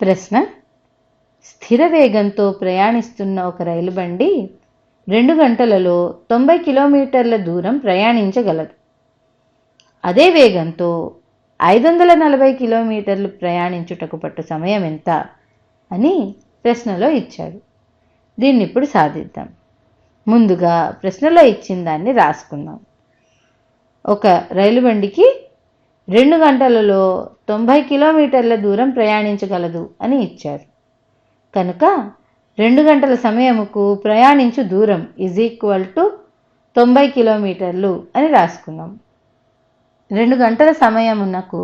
ప్రశ్న. స్థిర వేగంతో ప్రయాణిస్తున్న ఒక రైలు బండి రెండు గంటలలో తొంభై కిలోమీటర్ల దూరం ప్రయాణించగలదు. అదే వేగంతో ఐదు వందల నలభై కిలోమీటర్లు ప్రయాణించుటకు పట్టు సమయం ఎంత అని ప్రశ్నలో ఇచ్చాడు. దీన్ని ఇప్పుడు సాధిద్దాం. ముందుగా ప్రశ్నలో ఇచ్చిన దాన్ని రాసుకుందాం. ఒక రైలు బండికి రెండు గంటలలో తొంభై కిలోమీటర్ల దూరం ప్రయాణించగలదు అని ఇచ్చారు. కనుక రెండు గంటల సమయముకు ప్రయాణించు దూరం ఈజ్ ఈక్వల్ టు తొంభై కిలోమీటర్లు అని రాసుకున్నాం. రెండు గంటల సమయమునకు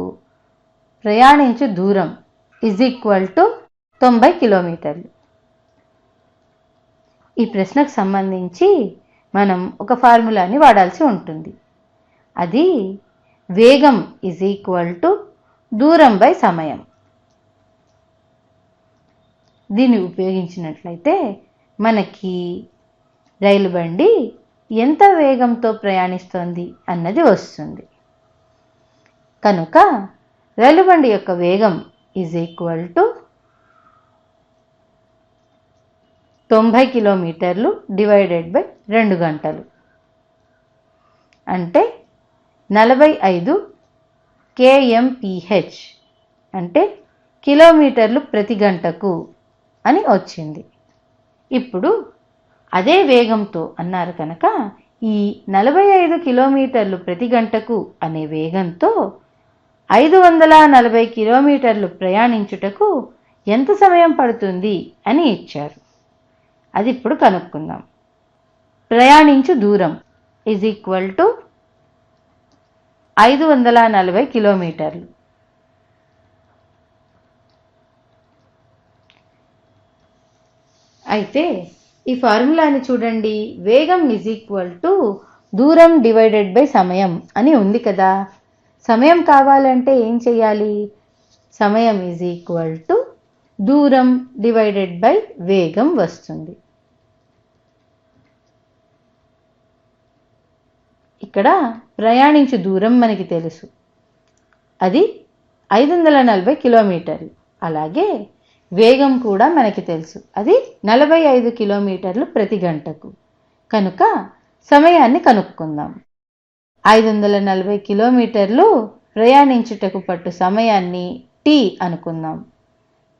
ప్రయాణించు దూరం ఈజ్ ఈక్వల్ టు తొంభై కిలోమీటర్లు. ఈ ప్రశ్నకు సంబంధించి మనం ఒక ఫార్ములాని వాడాల్సి ఉంటుంది. అది వేగం ఈజ్ ఈక్వల్ టు దూరం బై సమయం. దీన్ని ఉపయోగించినట్లయితే మనకి రైలు బండి ఎంత వేగంతో ప్రయాణిస్తోంది అన్నది వస్తుంది. కనుక రైలు బండి యొక్క వేగం ఈజ్ ఈక్వల్ టు తొంభై కిలోమీటర్లు డివైడెడ్ బై రెండు గంటలు. అంటే నలభై ఐదు కేఎంపిహెచ్ అంటే కిలోమీటర్లు ప్రతి గంటకు అని వచ్చింది. ఇప్పుడు అదే వేగంతో అన్నారు కనుక ఈ నలభై ఐదు కిలోమీటర్లు ప్రతి గంటకు అనే వేగంతో ఐదు వందల నలభై కిలోమీటర్లు ప్రయాణించుటకు ఎంత సమయం పడుతుంది అని ఇచ్చారు. అది ఇప్పుడు కనుక్కుందాం. ప్రయాణించు దూరం ఈజ్ ఈక్వల్ టు ఐదు వందల నలభై కిలోమీటర్లు. అయితే ఈ ఫార్ములాని చూడండి. వేగం ఈజ్ ఈక్వల్ టు దూరం డివైడెడ్ బై సమయం అని ఉంది కదా. సమయం కావాలంటే ఏం చేయాలి? సమయం ఈజ్ ఈక్వల్ టు దూరం డివైడెడ్ బై వేగం వస్తుంది. ఇక్కడ ప్రయాణించు దూరం మనకి తెలుసు. అది ఐదు వందల నలభై కిలోమీటర్లు. అలాగే వేగం కూడా మనకి తెలుసు. అది నలభై ఐదు కిలోమీటర్లు ప్రతి గంటకు. కనుక సమయాన్ని కనుక్కుందాం. ఐదు వందల నలభై కిలోమీటర్లు ప్రయాణించుటకు పట్టు సమయాన్ని టీ అనుకుందాం.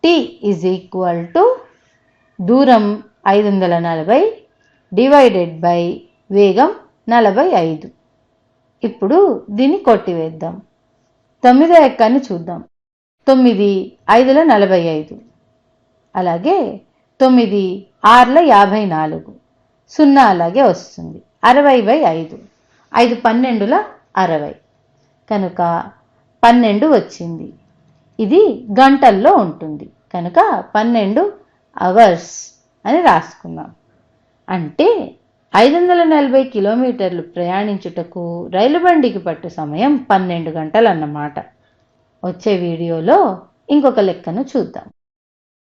టీ ఈజ్ ఈక్వల్ టు దూరం ఐదు వందల నలభై డివైడెడ్ బై వేగం నలభై ఐదు. ఇప్పుడు దీన్ని కొట్టివేద్దాం. తొమ్మిదో ఎక్కాన్ని చూద్దాం. తొమ్మిది ఐదుల నలభై ఐదు. అలాగే తొమ్మిది ఆరుల యాభై నాలుగు. సున్నా అలాగే వస్తుంది. అరవై బై ఐదు. ఐదు పన్నెండుల అరవై. కనుక పన్నెండు వచ్చింది. ఇది గంటల్లో ఉంటుంది. కనుక పన్నెండు అవర్స్ అని రాసుకుందాం. అంటే ఐదు వందల నలభై కిలోమీటర్లు ప్రయాణించుటకు రైలు బండికి పట్టు సమయం పన్నెండు గంటలు అన్నమాట వచ్చే వీడియోలో ఇంకొక లెక్కను చూద్దాం.